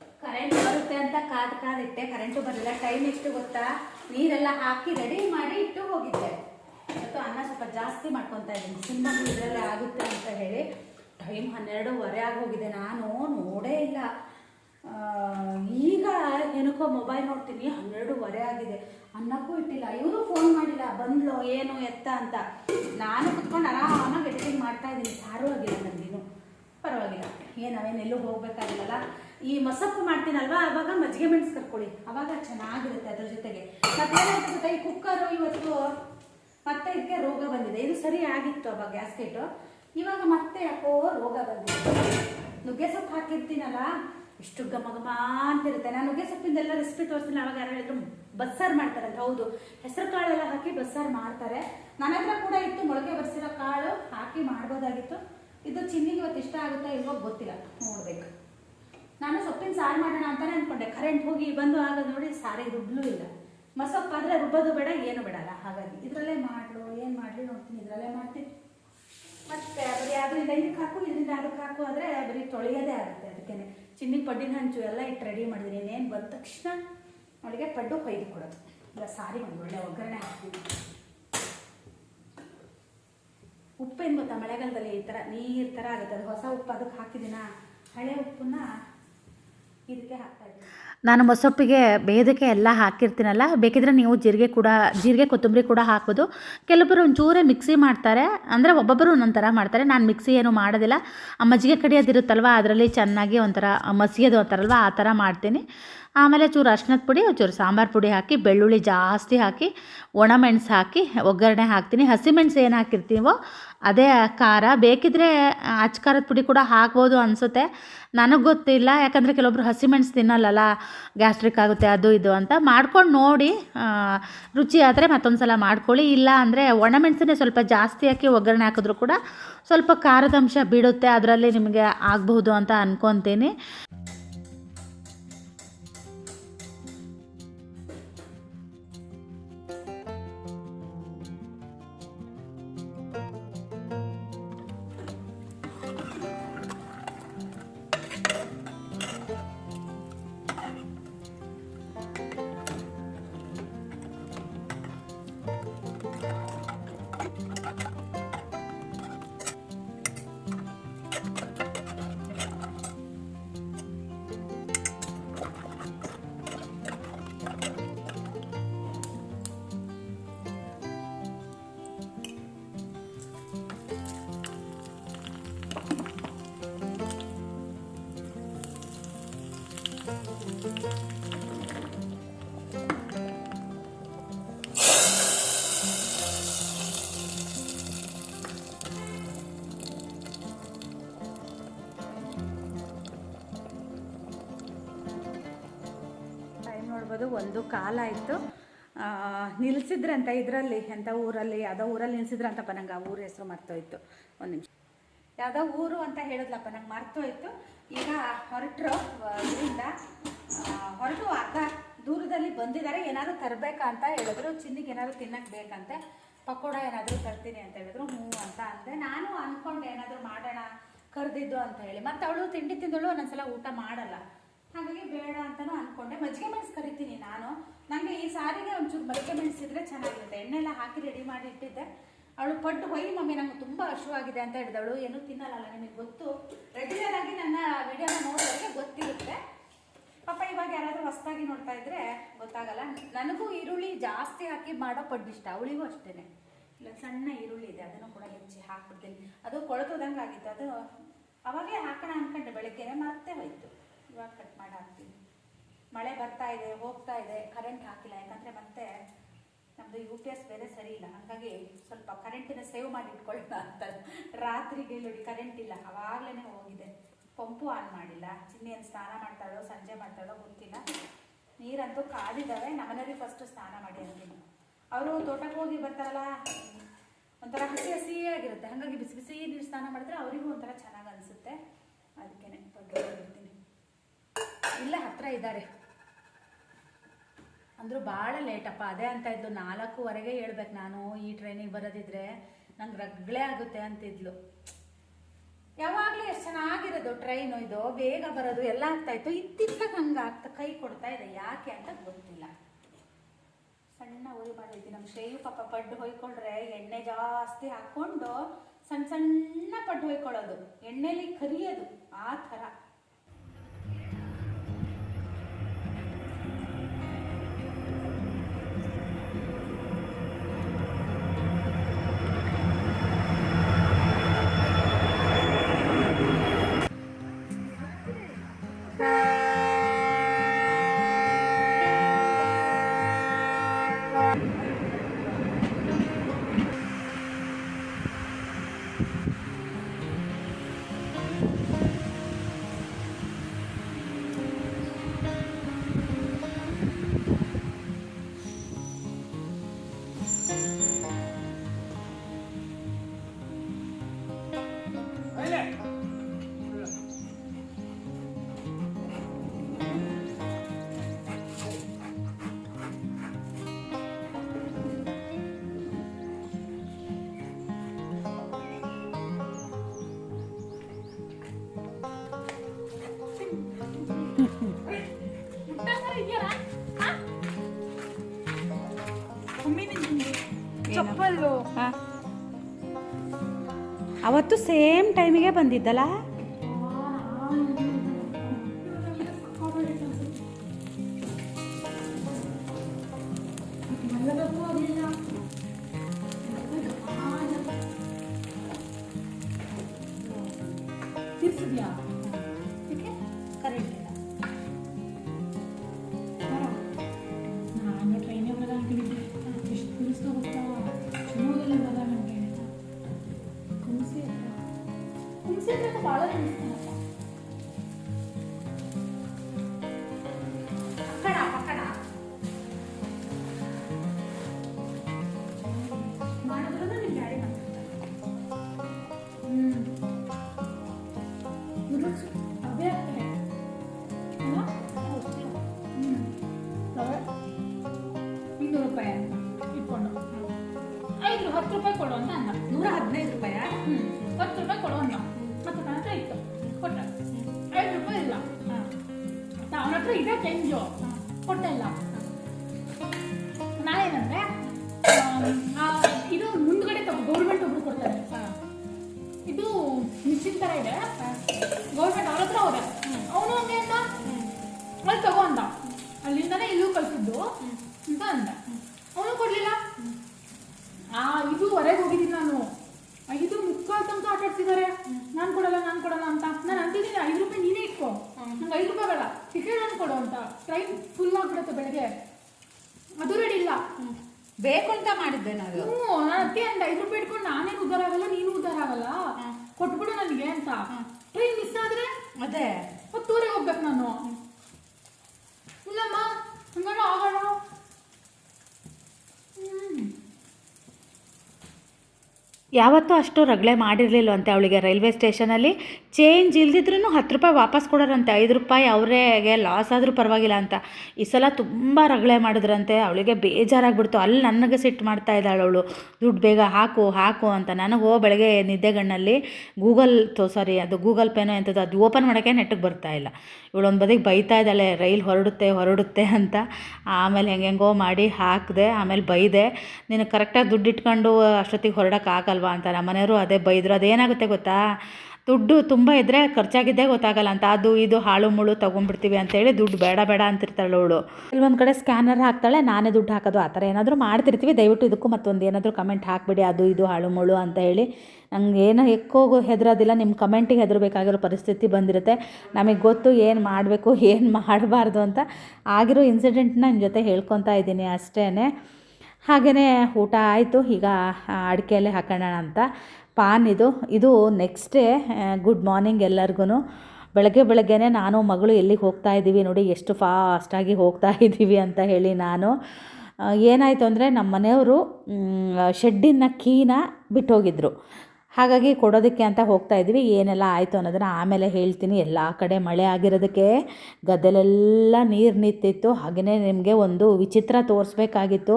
ಕರೆಂಟ್ ಬರುತ್ತೆ ಅಂತ ಕಾದು ಕಾದಿಟ್ಟೆ. ಕರೆಂಟು ಬರಲಿಲ್ಲ ಟೈಮ್ ಎಷ್ಟು ಗೊತ್ತಾ? ನೀರೆಲ್ಲ ಹಾಕಿ ರೆಡಿ ಮಾಡಿ ಇಟ್ಟು ಹೋಗಿದ್ದೆ. ಇವತ್ತು ಅನ್ನ ಸ್ವಲ್ಪ ಜಾಸ್ತಿ ಮಾಡ್ಕೊತಾ ಇದ್ದೀನಿ. ಸಿನಿಮಾ ಇದರಲ್ಲೇ ಆಗುತ್ತೆ ಅಂತ ಹೇಳಿ ಟೈಮ್ ಹನ್ನೆರಡೂವರೆ ಆಗಿ ಹೋಗಿದೆ. ನಾನು ನೋಡೇ ಇಲ್ಲ. ಈಗ ಏನಕ್ಕೋ ಮೊಬೈಲ್ ನೋಡ್ತೀನಿ. ಹನ್ನೆರಡೂವರೆ ಆಗಿದೆ. ಅನ್ನಕ್ಕೂ ಇಟ್ಟಿಲ್ಲ. ಇವರು ಫೋನ್ ಮಾಡಿಲ್ಲ. ಬಂದ್ಲು, ಏನು, ಎತ್ತ ಅಂತ. ನಾನು ಕುತ್ಕೊಂಡು ಆರಾಮಾಗಿ ಎಡಿಟಿಂಗ್ ಮಾಡ್ತಾ ಇದ್ದೀನಿ. ಸಾರು ಆಗಿಲ್ಲ ನನಗೇನು ಪರವಾಗಿಲ್ಲ. ಏನು ನಾವೇನೆಲ್ಲೂ ಹೋಗ್ಬೇಕಾಗಿಲ್ಲಲ್ಲ? ಈ ಮೊಸಪ್ಪು ಮಾಡ್ತೀನಲ್ವಾ? ಆವಾಗ ಮಜ್ಜಿಗೆ ಮೆಣಸು ಕರ್ಕೊಳ್ಳಿ. ಅವಾಗ ಚೆನ್ನಾಗಿರುತ್ತೆ ಅದ್ರ ಜೊತೆಗೆ. ಮತ್ತೆ ಈ ಕುಕ್ಕರು ಇವತ್ತು ಮತ್ತೆ ಇದಕ್ಕೆ ರೋಗ ಬಂದಿದೆ. ಇದು ಸರಿ ಆಗಿತ್ತು ಅವಾಗ ಗ್ಯಾಸ್ಕೆಟು ಇವಾಗ ಮತ್ತೆ ಯಾಕೋ ರೋಗ ಬಂದಿದೆ. ನುಗ್ಗೆ ಸೊಪ್ಪು ಹಾಕಿರ್ತೀನಲ್ಲ, ಇಷ್ಟು ಘಮ ಘಮ ಅಂತಿರುತ್ತೆ. ನಾನು ನುಗ್ಗೆ ಸೊಪ್ಪಿಂದೆಲ್ಲ ರೆಸಿಪಿ ತೋರಿಸ್ತೀನಿ. ಅವಾಗ ಯಾರು ಹೇಳಿದ್ರು ಬಸ್ಸಾರು ಮಾಡ್ತಾರಂತ ಹೌದು. ಹೆಸರು ಕಾಳೆಲ್ಲ ಹಾಕಿ ಬಸ್ಸಾರು ಮಾಡ್ತಾರೆ. ನನ್ನ ಹತ್ರ ಕೂಡ ಇತ್ತು. ಮೊಳಕೆ ಬರ್ಸಿರೋ ಕಾಳು ಹಾಕಿ ಮಾಡ್ಬೋದಾಗಿತ್ತು. ಇದು ಚಿನ್ನಿಗೆ ಇವತ್ತು ಇಷ್ಟ ಆಗುತ್ತಾ ಇಲ್ವೋ ಗೊತ್ತಿಲ್ಲ. ನೋಡ್ಬೇಕು. ನಾನು ಸೊಪ್ಪಿನ ಸಾರು ಮಾಡೋಣ ಅಂತಾನೆ ಅನ್ಕೊಂಡೆ. ಕರೆಂಟ್ ಹೋಗಿ ಬಂದು ಆಗ ನೋಡಿ ಸಾರಿಗೆ ರುಬ್ಲೂ ಇಲ್ಲ. ಮಸೊಪ್ಪಾದ್ರೆ ರುಬ್ಬೋದು ಬೇಡ, ಏನು ಬೇಡಲ್ಲ ಹಾಗಾಗಿ ಇದರಲ್ಲೇ ಮಾಡ್ಲು, ಏನು ಮಾಡಲಿ ನೋಡ್ತೀನಿ. ಇದರಲ್ಲೇ ಮಾಡ್ತೀನಿ. ಮತ್ತೆ ಬರೀ ಅದರಿಂದ ಇದಕ್ಕೆ ಹಾಕು, ಇದರಿಂದ ಅದಕ್ಕೆ ಹಾಕು ಆದರೆ ಬರೀ ತೊಳೆಯೋದೇ ಆಗುತ್ತೆ. ಅದಕ್ಕೇನೆ ಚಿನ್ನಿ ಪಡ್ಡಿನ ಹಂಚು ಎಲ್ಲ ಇಟ್ಟು ರೆಡಿ ಮಾಡಿದ್ದೀನಿ. ಇನ್ನೇನು ಬಂದ ತಕ್ಷಣ ಅವಳಿಗೆ ಪಡ್ಡು ಕೊಯ್ದು ಕೊಡೋದು. ಇಲ್ಲ ಸಾರಿ ಒಂದು ಒಳ್ಳೆ ಒಗ್ಗರಣೆ ಹಾಕ್ತೀನಿ. ಉಪ್ಪೇನು ಗೊತ್ತಾ? ಮಳೆಗಾಲದಲ್ಲಿ ಈ ಥರ ನೀರು ಥರ ಆಗುತ್ತೆ. ಅದು ಹೊಸ ಉಪ್ಪು, ಅದಕ್ಕೆ ಹಾಕಿದ್ದೀನ? ಹಳೆ ಉಪ್ಪನ್ನ ನಾನು ಮೊಸೊಪ್ಪಿಗೆ ಬೇದಕ್ಕೆ ಎಲ್ಲ ಹಾಕಿರ್ತೀನಲ್ಲ, ಬೇಕಿದ್ರೆ ನೀವು ಜೀರಿಗೆ ಕೂಡ, ಜೀರಿಗೆ ಕೊತ್ತಂಬರಿ ಕೂಡ ಹಾಕ್ಬೋದು. ಕೆಲವೊಬ್ಬರು ಒಂಚೂರೇ ಮಿಕ್ಸಿ ಮಾಡ್ತಾರೆ, ಅಂದರೆ ಒಬ್ಬೊಬ್ಬರು ಒಂದೊಂದು ಥರ ಮಾಡ್ತಾರೆ. ನಾನು ಮಿಕ್ಸಿ ಏನು ಮಾಡೋದಿಲ್ಲ. ಆ ಮಜ್ಜಿಗೆ ಕಡಿಯೋದಿರುತ್ತಲ್ವ ಅದರಲ್ಲಿ ಚೆನ್ನಾಗಿ ಒಂಥರ ಮಸಿಯೋದು ಅಂತಾರಲ್ವ, ಆ ಥರ ಮಾಡ್ತೀನಿ. ಆಮೇಲೆ ಚೂರು ಅರ್ಶಿನದ ಪುಡಿ, ಒಂಚೂರು ಸಾಂಬಾರು ಪುಡಿ ಹಾಕಿ, ಬೆಳ್ಳುಳ್ಳಿ ಜಾಸ್ತಿ ಹಾಕಿ ಒಣಮೆಣಸು ಹಾಕಿ, ಒಗ್ಗರಣೆ ಹಾಕ್ತೀನಿ. ಹಸಿಮೆಣಸು ಏನು ಹಾಕಿರ್ತೀವೋ ಅದೇ ಖಾರ. ಬೇಕಿದ್ರೆ ಅಚ್ಚ ಖಾರದ ಪುಡಿ ಕೂಡ ಹಾಕ್ಬೋದು ಅನಿಸುತ್ತೆ. ನನಗೆ ಗೊತ್ತಿಲ್ಲ, ಯಾಕಂದರೆ ಕೆಲವೊಬ್ರು ಹಸಿಮೆಣ್ಸು ತಿನ್ನಲ್ಲಲ್ಲ, ಗ್ಯಾಸ್ಟ್ರಿಕ್ ಆಗುತ್ತೆ ಅದು ಇದು ಅಂತ. ಮಾಡ್ಕೊಂಡು ನೋಡಿ ರುಚಿ ಆದರೆ ಮತ್ತೊಂದು ಸಲ ಮಾಡ್ಕೊಳ್ಳಿ. ಇಲ್ಲ ಅಂದರೆ ಒಣಮೆಣಸನ್ನೇ ಸ್ವಲ್ಪ ಜಾಸ್ತಿ ಹಾಕಿ ಒಗ್ಗರಣೆ ಹಾಕಿದ್ರು ಕೂಡ ಸ್ವಲ್ಪ ಖಾರದ ಅಂಶ ಬಿಡುತ್ತೆ. ಅದರಲ್ಲಿ ನಿಮಗೆ ಆಗಬಹುದು ಅಂತ ಅನ್ಕೊತೀನಿ. ಒಂದು ಕಾಲ ಆಯಿತು ನಿಲ್ಲಿಸಿದ್ರಂತ ಇದರಲ್ಲಿ ಎಂಥ ಊರಲ್ಲಿ, ಯಾವುದೋ ಊರಲ್ಲಿ ನಿಲ್ಲಿಸಿದ್ರಂತಪ್ಪ ನಂಗೆ ಆ ಊರ ಹೆಸರು ಮರ್ತೋಯ್ತು. ಒಂದು ನಿಮಿಷ. ಯಾವುದೋ ಊರು ಅಂತ ಹೇಳಿದ್ಲಪ್ಪ, ನಂಗೆ ಮರ್ತೋಯ್ತು. ಈಗ ಹೊರಟರು ಇದರಿಂದ ಹೊರಟು ಅರ್ಧ ದೂರದಲ್ಲಿ ಬಂದಿದ್ದಾರೆ ಏನಾದರೂ ತರಬೇಕಾ ಅಂತ ಹೇಳಿದ್ರು. ಚಿನ್ನಿಗೆ ಏನಾದರೂ ತಿನ್ನಕ್ಕೆ ಬೇಕಂತೆ. ಪಕೋಡ ಏನಾದರೂ ತರ್ತೀನಿ ಅಂತ ಹೇಳಿದ್ರು. ಹ್ಞೂ ಅಂತ ಅಂದೆ. ನಾನು ಅಂದ್ಕೊಂಡು ಏನಾದರೂ ಮಾಡೋಣ, ಕರೆದಿದ್ದು ಅಂತ ಹೇಳಿ. ಮತ್ತು ಅವಳು ತಿಂಡಿ ತಿಂದಳು, ಒಂದೊಂದ್ಸಲ ಊಟ ಮಾಡಲ್ಲ. ಹಾಗಾಗಿ ಬೇಡ ಅಂತಲೂ ಅನ್ಕೊಂಡೆ. ಮಜ್ಜಿಗೆ ಮೆಣಸು ಕರಿತೀನಿ ನಾನು. ನನಗೆ ಈ ಸಾರಿಗೆ ಒಂಚೂರು ಮಜ್ಜಿಗೆ ಮೆಣಸಿದ್ರೆ ಚೆನ್ನಾಗಿರುತ್ತೆ. ಎಣ್ಣೆ ಎಲ್ಲ ಹಾಕಿ ರೆಡಿ ಮಾಡಿ ಇಟ್ಟಿದ್ದೆ. ಅವಳು ಪಟ್ಟು ಹೊಯ್ ಮಮ್ಮಿ, ನಂಗೆ ತುಂಬ ಹಶುವಾಗಿದೆ ಅಂತ ಹೇಳಿದವಳು. ಏನೂ ತಿನ್ನಲ್ಲ ನಿಮಗೆ ಗೊತ್ತು. ರೆಗ್ಯುಲರ್ ಆಗಿ ನನ್ನ ವಿಡಿಯೋನ ನೋಡೋದಕ್ಕೆ ಗೊತ್ತಿರುತ್ತೆ. ಪಾಪ ಇವಾಗ ಯಾರಾದರೂ ಹೊಸದಾಗಿ ನೋಡ್ತಾ ಇದ್ರೆ ಗೊತ್ತಾಗಲ್ಲ. ನನಗೂ ಈರುಳ್ಳಿ ಜಾಸ್ತಿ ಹಾಕಿ ಮಾಡೋ ಪಡ್ಡು ಇಷ್ಟ. ಅವಳಿಗೂ ಅಷ್ಟೇ ಇಲ್ಲ ಸಣ್ಣ ಈರುಳ್ಳಿ ಇದೆ. ಅದನ್ನು ಕೂಡ ಹೆಚ್ಚಿ ಹಾಕ್ಬಿಡ್ತೀನಿ. ಅದು ಕೊಳತೋದಂಗೆ ಆಗಿತ್ತು ಅದು ಅವಾಗೇ ಹಾಕೋಣ ಅಂದ್ಕೊಂಡೆ ಬೆಳಗ್ಗೆನೆ ಮತ್ತೆ ಹೋಯ್ತು. ಇವಾಗ ಕಟ್ ಮಾಡಿ ಹಾಕ್ತೀನಿ ಮಳೆ ಬರ್ತಾ ಇದೆ, ಹೋಗ್ತಾ ಇದೆ ಕರೆಂಟ್ ಹಾಕಿಲ್ಲ. ಯಾಕಂದರೆ ಮತ್ತೆ ನಮ್ಮದು ಯು ಪಿ ಎಸ್ ಬೇರೆ ಸರಿ ಇಲ್ಲ. ಹಾಗಾಗಿ ಸ್ವಲ್ಪ ಕರೆಂಟಿನ ಸೇವ್ ಮಾಡಿ ಇಟ್ಕೊಳ್ಳೋಣ ಅಂತ. ರಾತ್ರಿಗೆ ನೋಡಿ ಕರೆಂಟ್ ಇಲ್ಲ. ಅವಾಗಲೇ ಹೋಗಿದೆ. ಪಂಪು ಆನ್ ಮಾಡಿಲ್ಲ. ಚಿನ್ನಿಯನ್ನು ಸ್ನಾನ ಮಾಡ್ತಾಳೋ, ಸಂಜೆ ಮಾಡ್ತಾಳೋ ಗೊತ್ತಿಲ್ಲ. ನೀರಂತೂ ಕಾದಿದ್ದಾವೆ. ನಮ್ಮನೇಲಿ ಫಸ್ಟ್ ಸ್ನಾನ ಮಾಡಿ ಅಂತೀನಿ. ಅವರು ತೋಟಕ್ಕೆ ಹೋಗಿ ಬರ್ತಾರಲ್ಲ? ಒಂಥರ ಹಸಿ ಹಸಿಯಾಗಿರುತ್ತೆ. ಹಾಗಾಗಿ ಬಿಸಿ ಬಿಸಿ ನೀರು ಸ್ನಾನ ಮಾಡಿದ್ರೆ ಅವರಿಗೂ ಒಂಥರ ಚೆನ್ನಾಗಿ ಅನಿಸುತ್ತೆ. ಅದಕ್ಕೇನೆ ಬಿಡ್ತೀನಿ ಇಲ್ಲ ಹತ್ರ ಇದ್ದಾರೆ. ಅಂದರೂ ಭಾಳ ಲೇಟಪ್ಪ ಅದೇ ಅಂತ ಇದ್ಲು. ನಾಲ್ಕೂವರೆಗೆ ಹೇಳ್ಬೇಕು ನಾನು ಈ ಟ್ರೈನಿಗೆ ಬರೋದಿದ್ರೆ. ನಂಗೆ ರಗ್ಳೆ ಆಗುತ್ತೆ ಅಂತಿದ್ಲು. ಯಾವಾಗಲೂ ಎಷ್ಟು ಚೆನ್ನಾಗಿರೋದು ಟ್ರೈನು ಇದು. ಬೇಗ ಬರೋದು ಎಲ್ಲ ಆಗ್ತಾ ಇತ್ತು. ಇತ್ತಿತ್ತಾಗ ಹಂಗೆ ಆಗ್ತಾ ಕೈ ಕೊಡ್ತಾ ಇದೆ. ಯಾಕೆ ಅಂತ ಗೊತ್ತಿಲ್ಲ. ಸಣ್ಣ ಉರಿ ಮಾಡಿದ್ವಿ ನಮ್ಮ ಶ್ರೇಯು ಪಾಪ ಪಡ್ಡು ಹೊಯ್ಕೊಂಡ್ರೆ ಎಣ್ಣೆ ಜಾಸ್ತಿ ಹಾಕ್ಕೊಂಡು ಸಣ್ಣ ಸಣ್ಣ ಪಡ್ಡು ಹೊಯ್ಕೊಳ್ಳೋದು. ಎಣ್ಣೆಲಿ ಕರಿಯೋದು. ಆ ಥರ. ಅವತ್ತು ಸೇಮ್ ಟೈಮಿಗೆ ಬಂದಿದ್ದಲ್ಲ? ಕುಂಸಿ ಹತ್ರ ಭಾಳ ಇದು ಮುಂದ್ಗಡೆ ತಗೋ ಗೌರ್ಮೆಂಟ್ ಒಬ್ರು ಕೊಡ್ತಾರೆ. ಇದು ಮಿಷಿನ್ ಥರ ಇದೆ. ಗೌರ್ಮೆಂಟ್ ಅವ್ರ ಹತ್ರ ಹೋದೆ ಅವನು ಹಂಗೆ ಅಂದ. ಅಲ್ಲಿ ತಗೋ ಅಂದ. ಅಲ್ಲಿಂದಾನೆ ಇಲ್ಲೂ ಕಲ್ಸಿದ್ದು ಅಂತ ಅಂದ ಅವನು ಕೊಡ್ಲಿಲ್ಲ ಆ ಇದು ಹೊರಗೆ ಹೋಗಿದ್ದೀನಿ ನಾನು ಐದು ಮುಕ್ಕಾಲು ತನಕ ಆಟ ಆಡ್ತಿದ್ದಾರೆ ನಾನು ಕೊಡಲ್ಲ ನಾನು ಕೊಡಲ್ಲ ಅಂತ ನಾನು ಅಂತಿದ್ದೀನಿ ಐದು ರೂಪಾಯಿ ನೀನೇ ಇಟ್ಕೋ ನಂಗೆ ಐದು ರೂಪಾಯಿ ಬೇಡ ಟಿಕೆಟ್ ನಾನು ಕೊಡು ಅಂತ ಟ್ರೈನ್ ಫುಲ್ ಆಗ್ಬಿಡುತ್ತೆ ಬೆಳಗ್ಗೆ ಅದು ರೆಡಿ ಇಲ್ಲ ಬೇಕು ಅಂತ ಮಾಡಿದ್ದೆ ನಾನು. ಹ್ಞೂ ಅದಕ್ಕೆ ಒಂದು ಐದು ರೂಪಾಯಿ ಇಟ್ಕೊಂಡು ನಾನೇನು ಉದ್ದಾರ ಆಗಲ್ಲ ನೀನು ಉದ್ದಾರ ಆಗಲ್ಲ. ಕೊಟ್ಬಿಡು ನನಗೆ ಅಂತ. ಟ್ರೈನ್ ಮಿಸ್ ಆದ್ರೆ? ಅದೇ. ಹೊತ್ತೂರಿಗೆ ಹೋಗ್ಬೇಕು ನಾನು. ಯಾವತ್ತೂ ಅಷ್ಟು ರಗಳೆ ಮಾಡಿರಲಿಲ್ಲವಂತೆ ಅವಳಿಗೆ ರೈಲ್ವೆ ಸ್ಟೇಷನಲ್ಲಿ. ಚೇಂಜ್ ಇಲ್ದಿದ್ರೂ ಹತ್ತು ರೂಪಾಯಿ ವಾಪಸ್ ಕೊಡೋರಂತೆ. ಐದು ರೂಪಾಯಿ ಅವರೇಗೆ ಲಾಸ್ ಆದರೂ ಪರವಾಗಿಲ್ಲ ಅಂತ. ಈ ಸಲ ತುಂಬ ರಗಳೆ ಮಾಡಿದ್ರಂತೆ. ಅವಳಿಗೆ ಬೇಜಾರಾಗ್ಬಿಡ್ತು. ಅಲ್ಲಿ ನನಗೆ ಸಿಟ್ಟು ಮಾಡ್ತಾ ಇದ್ದಾಳೆ ಅವಳು. ದುಡ್ಡು ಬೇಗ ಹಾಕು ಹಾಕು ಅಂತ. ನನಗೆ ಬೆಳಗ್ಗೆ ನಿದ್ದೆಗಣ್ಣಲ್ಲಿ ಗೂಗಲ್ ತೋ ಸಾರಿ ಅದು ಗೂಗಲ್ ಪೇನೋ ಎಂಥದ್ದು, ಅದು ಓಪನ್ ಮಾಡೋಕ್ಕೆ ನೆಟ್ಟಿಗೆ ಬರ್ತಾ ಇಲ್ಲ. ಇವಳೊಂದು ಬದಿಗೆ ಬೈತಾ ಇದ್ದಾಳೆ, ರೈಲ್ ಹೊರಡುತ್ತೆ ಹೊರಡುತ್ತೆ ಅಂತ. ಆಮೇಲೆ ಹೆಂಗೆಂಗೋ ಮಾಡಿ ಹಾಕಿದೆ, ಆಮೇಲೆ ಬೈದೆ. ನೀನು ಕರೆಕ್ಟಾಗಿ ದುಡ್ಡು ಇಟ್ಕೊಂಡು ಅಷ್ಟೊತ್ತಿಗೆ ಹೊರಡೋಕ್ಕಾಗಲ್ವಾ ಅಂತ ನಮ್ಮ ಮನೆಯವರು ಅದೇ ಬೈದರು. ಅದೇನಾಗುತ್ತೆ ಗೊತ್ತಾ? ದುಡ್ಡು ತುಂಬ ಇದ್ದರೆ ಖರ್ಚಾಗಿದ್ದೇ ಗೊತ್ತಾಗಲ್ಲ ಅಂತ. ಅದು, ಇದು, ಹಾಳು, ಮುಳು ತೊಗೊಂಡ್ಬಿಡ್ತೀವಿ ಅಂತೇಳಿ ದುಡ್ಡು ಬೇಡ ಬೇಡ ಅಂತಿರ್ತಾಳೆ ಅವಳು. ಕೆಲವೊಂದು ಕಡೆ ಸ್ಕ್ಯಾನರ್ ಹಾಕ್ತಾಳೆ, ನಾನೇ ದುಡ್ಡು ಹಾಕೋದು ಆ ಥರ ಏನಾದರೂ ಮಾಡ್ತಿರ್ತೀವಿ. ದಯವಿಟ್ಟು ಇದಕ್ಕೂ ಮತ್ತೊಂದು ಏನಾದರೂ ಕಮೆಂಟ್ ಹಾಕಿಬಿಡಿ. ಅದು, ಇದು, ಹಾಳು, ಮುಳು ಅಂತ ಹೇಳಿ. ನಂಗೆ ಏನೋ ಎಕ್ಕೋಗು ಹೆದರೋದಿಲ್ಲ. ನಿಮ್ಮ ಕಮೆಂಟಿಗೆ ಹೆದರಬೇಕಾಗಿರೋ ಪರಿಸ್ಥಿತಿ ಬಂದಿರುತ್ತೆ. ನಮಗೆ ಗೊತ್ತು ಏನು ಮಾಡಬೇಕು, ಏನು ಮಾಡಬಾರ್ದು ಅಂತ. ಆಗಿರೋ ಇನ್ಸಿಡೆಂಟ್ನ ನಿಮ್ಮ ಜೊತೆ ಹೇಳ್ಕೊತಾ ಇದ್ದೀನಿ ಅಷ್ಟೇ ಹಾಗೆಯೇ ಊಟ ಆಯಿತು, ಈಗ ಅಡಿಕೆಯಲ್ಲಿ ಹಾಕೋಣ ಅಂತ ಪಾನ್ ಇದು. ಇದು ನೆಕ್ಸ್ಟ್ ಡೇ ಗುಡ್ ಮಾರ್ನಿಂಗ್ ಎಲ್ಲರಿಗೂ ಬೆಳಗ್ಗೆ ಬೆಳಗ್ಗೆನೇ ನಾನು, ಮಗಳು ಎಲ್ಲಿಗೆ ಹೋಗ್ತಾ ಇದ್ದೀವಿ ನೋಡಿ, ಎಷ್ಟು ಫಾಸ್ಟಾಗಿ ಹೋಗ್ತಾ ಇದ್ದೀವಿ ಅಂತ ಹೇಳಿ ನಾನು. ಏನಾಯಿತು ಅಂದರೆ ನಮ್ಮ ಮನೆಯವರು ಶೆಡ್ಡಿನ ಕೀನ ಬಿಟ್ಟೋಗಿದ್ರು. ಹಾಗಾಗಿ ಕೊಡೋದಕ್ಕೆ ಅಂತ ಹೋಗ್ತಾ ಇದ್ವಿ ಏನೆಲ್ಲ ಆಯಿತು ಅನ್ನೋದನ್ನು ಆಮೇಲೆ ಹೇಳ್ತೀನಿ. ಎಲ್ಲ ಕಡೆ ಮಳೆ ಆಗಿರೋದಕ್ಕೆ ಗದ್ದಲೆಲ್ಲ ನೀರು ನಿಂತಿತ್ತು. ಹಾಗೆಯೇ ನಿಮಗೆ ಒಂದು ವಿಚಿತ್ರ ತೋರಿಸ್ಬೇಕಾಗಿತ್ತು.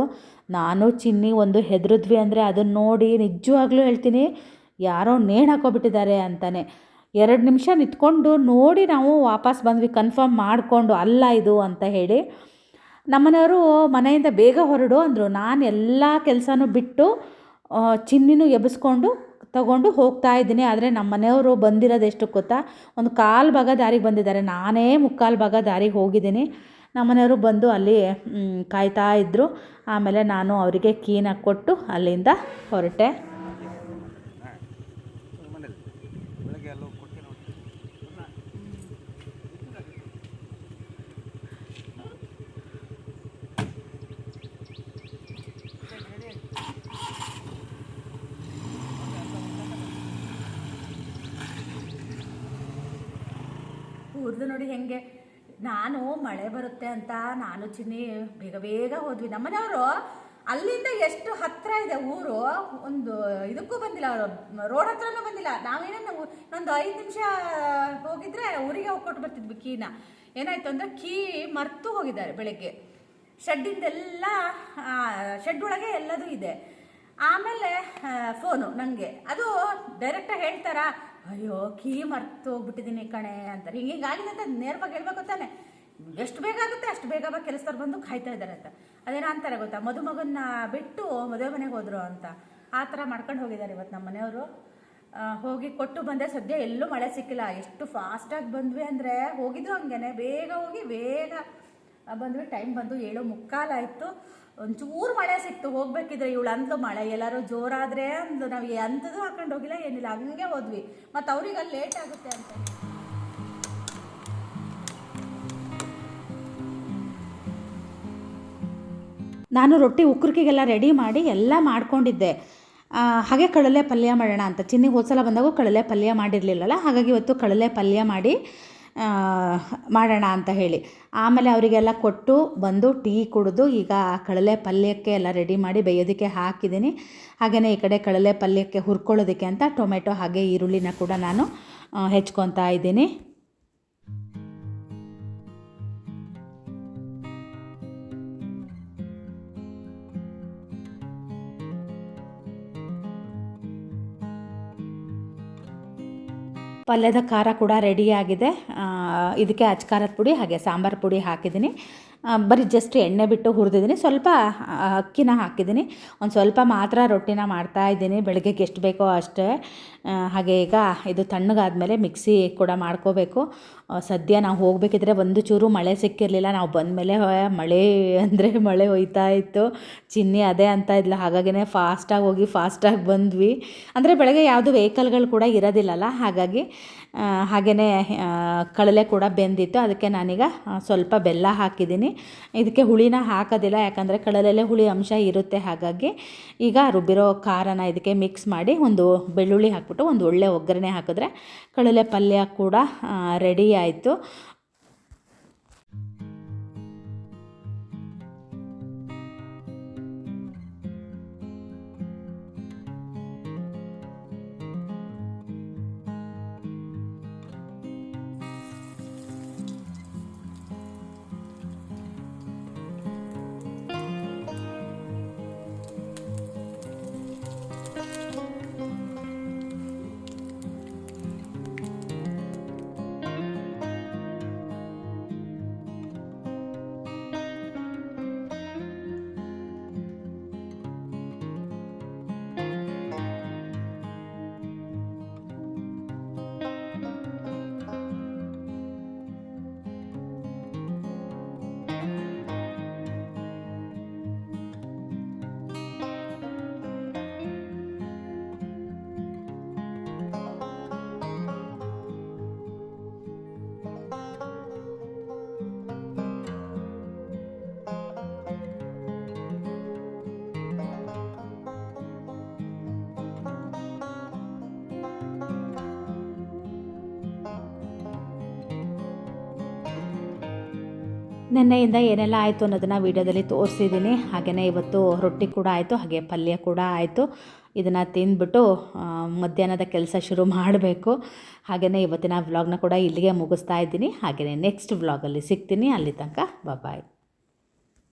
ನಾನು ಚಿನ್ನಿ ಒಂದು ಹೆದರಿದ್ವಿ ಅಂದರೆ ಅದನ್ನು ನೋಡಿ ನಿಜವಾಗ್ಲೂ ಹೇಳ್ತೀನಿ, ಯಾರೋ ನೇಣು ಹಾಕೋಬಿಟ್ಟಿದ್ದಾರೆ ಅಂತಾನೆ. ಎರಡು ನಿಮಿಷ ನಿಂತ್ಕೊಂಡು ನೋಡಿ ನಾವು ವಾಪಸ್ ಬಂದ್ವಿ ಕನ್ಫರ್ಮ್ ಮಾಡಿಕೊಂಡು ಅಲ್ಲ ಇದು ಅಂತ ಹೇಳಿ. ನಮ್ಮನೆಯವರು ಮನೆಯಿಂದ ಬೇಗ ಹೊರಡು ಅಂದರು. ನಾನು ಎಲ್ಲ ಕೆಲಸನೂ ಬಿಟ್ಟು ಚಿನ್ನಿನೂ ಎಬ್ಬಿಸ್ಕೊಂಡು ತಗೊಂಡು ಹೋಗ್ತಾ ಇದ್ದೀನಿ. ಆದರೆ ನಮ್ಮ ಮನೆಯವರು ಬಂದಿರೋದು ಎಷ್ಟು ಗೊತ್ತಾ? ಒಂದು ಕಾಲು ಭಾಗ ದಾರಿಗೆ ಬಂದಿದ್ದಾರೆ. ನಾನೇ ಮುಕ್ಕಾಲು ಭಾಗ ದಾರಿಗೆ ಹೋಗಿದ್ದೀನಿ. ನಮ್ಮ ಮನೆಯವರು ಬಂದು ಅಲ್ಲಿ ಕಾಯ್ತಾ ಇದ್ದರು ಆಮೇಲೆ ನಾನು ಅವರಿಗೆ ಕೀನ ಕೊಟ್ಟು ಅಲ್ಲಿಂದ ಹೊರಟೆ. ನೋಡಿ ಹೆಂಗೆ. ನಾನು ಮಳೆ ಬರುತ್ತೆ ಅಂತ ನಾನು ಚಿನ್ನಿ ಬೇಗ ಬೇಗ ಹೋದ್ವಿ. ನಮ್ಮನೆಯವರು ಅಲ್ಲಿಂದ ಎಷ್ಟು ಹತ್ರ ಇದೆ ಊರು, ಒಂದು ಇದಕ್ಕೂ ಬಂದಿಲ್ಲ ಅವರು ರೋಡ್ ಹತ್ರನೂ ಬಂದಿಲ್ಲ. ನಾವೇನೇನು ಒಂದು ಐದು ನಿಮಿಷ ಹೋಗಿದ್ರೆ ಊರಿಗೆ ಹೋಗ್ಕೊಟ್ಟು ಬರ್ತಿದ್ವಿ ಕೀನ. ಏನಾಯ್ತು ಅಂದರೆ ಕೀ ಮರ್ತು ಹೋಗಿದ್ದಾರೆ ಬೆಳಗ್ಗೆ. ಶೆಡ್ಡಿಂದೆಲ್ಲ ಶೆಡ್ ಒಳಗೆ ಎಲ್ಲದೂ ಇದೆ. ಆಮೇಲೆ ಫೋನು ನನಗೆ ಅದು ಡೈರೆಕ್ಟಾಗಿ ಹೇಳ್ತಾರ ಅಯ್ಯೋ, ಕೀ ಮರ್ತು ಹೋಗ್ಬಿಟ್ಟಿದ್ದೀನಿ ಕಣೆ ಅಂತಾರೆ. ಹಿಂಗೆ ಹಿಂಗಾಗಿದೆ ಅಂತ ನೇರವಾಗಿ ಹೇಳ್ಬೇಕು ತಾನೆ. ಎಷ್ಟು ಬೇಗ ಆಗುತ್ತೆ ಅಷ್ಟು ಬೇಗ ಬಾ ಕೆಲಸದವ್ರು ಬಂದು ಕಾಯ್ತಾ ಇದ್ದಾರೆ ಅಂತ. ಅದೇನೋ ಅಂತಾರೆ ಗೊತ್ತಾ, ಮದುಮಗನ್ನ ಬಿಟ್ಟು ಮದುವೆ ಮನೆಗೆ ಹೋದ್ರು ಅಂತ. ಆ ಥರ ಮಾಡ್ಕೊಂಡು ಹೋಗಿದ್ದಾರೆ ಇವತ್ತು ನಮ್ಮ ಮನೆಯವರು. ಹೋಗಿ ಕೊಟ್ಟು ಬಂದೆ ಸದ್ಯ ಎಲ್ಲೂ ಮಳೆ ಸಿಕ್ಕಿಲ್ಲ. ಎಷ್ಟು ಫಾಸ್ಟಾಗಿ ಬಂದ್ವಿ ಅಂದರೆ ಹೋಗಿದ್ದು ಹಂಗೇನೆ. ಬೇಗ ಹೋಗಿ, ಬೇಗ ಬಂದ್ವಿ. ಟೈಮ್ ಬಂದು ಏಳು ಮುಕ್ಕಾಲಾಯಿತು ಒಂಚೂರು ಮಳೆ ಸಿಕ್ತು, ಹೋಗ್ಬೇಕಿದ್ರೆ ಇವಳು ಅಂದ್ಲು, ಮಳೆ ಎಲ್ಲರೂ ಜೋರಾದರೆ ಅಂದ್ಲು, ನಾವು ಎಂಥದ್ದು ಹಾಕೊಂಡು ಹೋಗಿಲ್ಲ, ಏನಿಲ್ಲ, ಹಂಗೆ ಹೋದ್ವಿ. ಮತ್ತು ಅವ್ರಿಗೆ ಅಲ್ಲಿ ಲೇಟ್ ಆಗುತ್ತೆ ಅಂತ. ನಾನು ರೊಟ್ಟಿ ಉಕ್ರಿಗೆಲ್ಲ ರೆಡಿ ಮಾಡಿ ಎಲ್ಲ ಮಾಡ್ಕೊಂಡಿದ್ದೆ. ಹಾಗೆ ಕಡಲೆ ಪಲ್ಯ ಮಾಡೋಣ ಅಂತ. ಚಿನ್ನಿಗೆ ಹೋದ್ಸಲ ಬಂದಾಗೂ ಕಡಲೆ ಪಲ್ಯ ಮಾಡಿರಲಿಲ್ಲಲ್ಲ, ಹಾಗಾಗಿ ಇವತ್ತು ಕಡಲೆ ಪಲ್ಯ ಮಾಡಿ ಮಾಡೋಣ ಅಂತ ಹೇಳಿ. ಆಮೇಲೆ ಅವರಿಗೆಲ್ಲ ಕೊಟ್ಟು ಬಂದು ಟೀ ಕುಡಿದು ಈಗ ಕಳಲೆ ಪಲ್ಯಕ್ಕೆ ಎಲ್ಲ ರೆಡಿ ಮಾಡಿ ಬೇಯೋದಕ್ಕೆ ಹಾಕಿದ್ದೀನಿ. ಹಾಗೆಯೇ ಈ ಕಡೆ ಕಳಲೆ ಪಲ್ಯಕ್ಕೆ ಹುರ್ಕೊಳ್ಳೋದಕ್ಕೆ ಅಂತ ಟೊಮೆಟೊ ಹಾಗೆ ಈರುಳ್ಳಿನ ಕೂಡ ನಾನು ಹೆಚ್ಕೊತಾ ಇದ್ದೀನಿ. ಪಲ್ಯದ ಖಾರ ಕೂಡ ರೆಡಿಯಾಗಿದೆ ಇದಕ್ಕೆ ಅಚ್ಕಾರದ ಪುಡಿ ಹಾಗೆ ಸಾಂಬಾರು ಪುಡಿ ಹಾಕಿದ್ದೀನಿ. ಬರೀ ಜಸ್ಟ್ ಎಣ್ಣೆ ಬಿಟ್ಟು ಹುರಿದಿದ್ದೀನಿ. ಸ್ವಲ್ಪ ಅಕ್ಕಿನ ಹಾಕಿದ್ದೀನಿ. ಒಂದು ಸ್ವಲ್ಪ ಮಾತ್ರ ರೊಟ್ಟಿನ ಮಾಡ್ತಾ ಇದ್ದೀನಿ. ಬೆಳಗ್ಗೆಗೆ ಎಷ್ಟು ಬೇಕೋ ಅಷ್ಟೇ. ಹಾಗೆ ಈಗ ಇದು ತಣ್ಣಗಾದಮೇಲೆ ಮಿಕ್ಸಿ ಕೂಡ ಮಾಡ್ಕೋಬೇಕು. ಸದ್ಯ ನಾವು ಹೋಗಬೇಕಿದ್ರೆ ಒಂದು ಚೂರು ಮಳೆ ಸಿಕ್ಕಿರಲಿಲ್ಲ. ನಾವು ಬಂದಮೇಲೆ ಮಳೆ ಅಂದರೆ ಮಳೆ ಹೋಯ್ತಾ ಇತ್ತು. ಚಿನ್ನಿ ಅದೇ ಅಂತ ಇದ್ಲ. ಹಾಗಾಗಿನೇ ಫಾಸ್ಟಾಗಿ ಹೋಗಿ ಫಾಸ್ಟಾಗಿ ಬಂದ್ವಿ. ಅಂದರೆ ಬೆಳಗ್ಗೆ ಯಾವುದು ವೆಹಿಕಲ್ಗಳು ಕೂಡ ಇರೋದಿಲ್ಲಲ್ಲ. ಹಾಗಾಗಿ ಹಾಗೆಯೇ ಕಳಲೆ ಕೂಡ ಬೆಂದಿತ್ತು. ಅದಕ್ಕೆ ನಾನೀಗ ಸ್ವಲ್ಪ ಬೆಲ್ಲ ಹಾಕಿದ್ದೀನಿ. ಇದಕ್ಕೆ ಹುಳಿನ ಹಾಕೋದಿಲ್ಲ, ಯಾಕಂದರೆ ಕಳಲೆಯಲ್ಲೇ ಹುಳಿ ಅಂಶ ಇರುತ್ತೆ ಹಾಗಾಗಿ. ಈಗ ರುಬ್ಬಿರೋ ಖಾರನ ಇದಕ್ಕೆ ಮಿಕ್ಸ್ ಮಾಡಿ ಒಂದು ಬೆಳ್ಳುಳ್ಳಿ ಹಾಕ್ಬಿಟ್ಟು ಒಂದು ಒಳ್ಳೆ ಒಗ್ಗರಣೆ ಹಾಕಿದ್ರೆ ಕಳಲೆ ಪಲ್ಯ ಕೂಡ ರೆಡಿ ಆಯಿತು. ನಿನ್ನೆಯಿಂದ ಏನೆಲ್ಲ ಆಯಿತು ಅನ್ನೋದನ್ನು ವೀಡಿಯೋದಲ್ಲಿ ತೋರಿಸಿದ್ದೀನಿ. ಹಾಗೆಯೇ ಇವತ್ತು ರೊಟ್ಟಿ ಕೂಡ ಆಯಿತು, ಹಾಗೆ ಪಲ್ಯ ಕೂಡ ಆಯಿತು. ಇದನ್ನು ತಿಂದ್ಬಿಟ್ಟು ಮಧ್ಯಾಹ್ನದ ಕೆಲಸ ಶುರು ಮಾಡಬೇಕು. ಹಾಗೆಯೇ ಇವತ್ತಿನ ವ್ಲಾಗ್ನ ಕೂಡ ಇಲ್ಲಿಗೆ ಮುಗಿಸ್ತಾ ಇದ್ದೀನಿ. ಹಾಗೆಯೇ ನೆಕ್ಸ್ಟ್ ವ್ಲಾಗಲ್ಲಿ ಸಿಗ್ತೀನಿ. ಅಲ್ಲಿ ತನಕ ಬಾಯ್